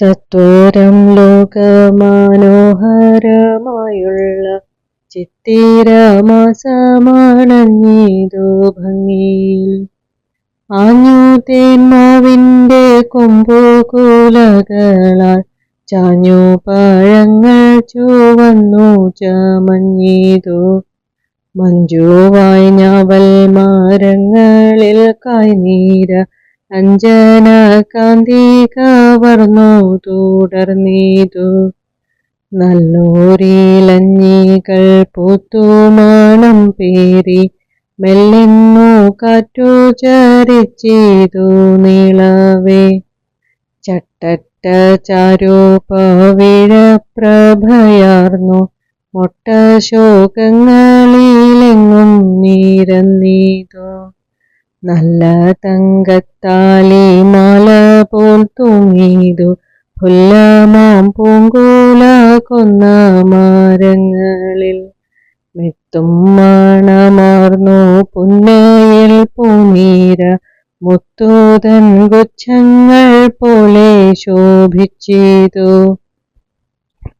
സത്വരം ലോകമനോഹരമായുള്ള ചിത്തിരമാസമാണഞ്ഞീതു ഭംഗിയിൽ. ആഞ്ഞു തേന്മാവിന്റെ കൊമ്പുകുലകളാൽ ചാഞ്ഞു പഴങ്ങൾ ചുവന്നു ചമഞ്ഞീതു. മഞ്ജുവായി ഞാവൽ മരങ്ങളിൽ കായ്നീര അഞ്ജന കാന്തി കവർന്നു തുടർന്നീതു നല്ലൂരിലഞ്ഞികൾ പൂത്തുമാണം പേരി മെല്ലെന്നു കാറ്റു ചരിച്ചീതു നീളവേ. ചട്ടറ്റ ചാരൂപവിഴപ്രഭയാർന്നു മൊട്ട ശോകങ്ങളിലെങ്ങും നീരന്നീതു നല്ല തങ്കത്താലി മാല പോൽ തൂങ്ങിയതു പുല്ലമാം പൂങ്കോല കൊന്ന മരങ്ങളിൽ മെത്തും മണമാർന്നു പുന്നയിൽ പൂമീര. മുത്തൂതൻ ഗുച്ഛങ്ങൾ പോലെ ശോഭിച്ചിതു.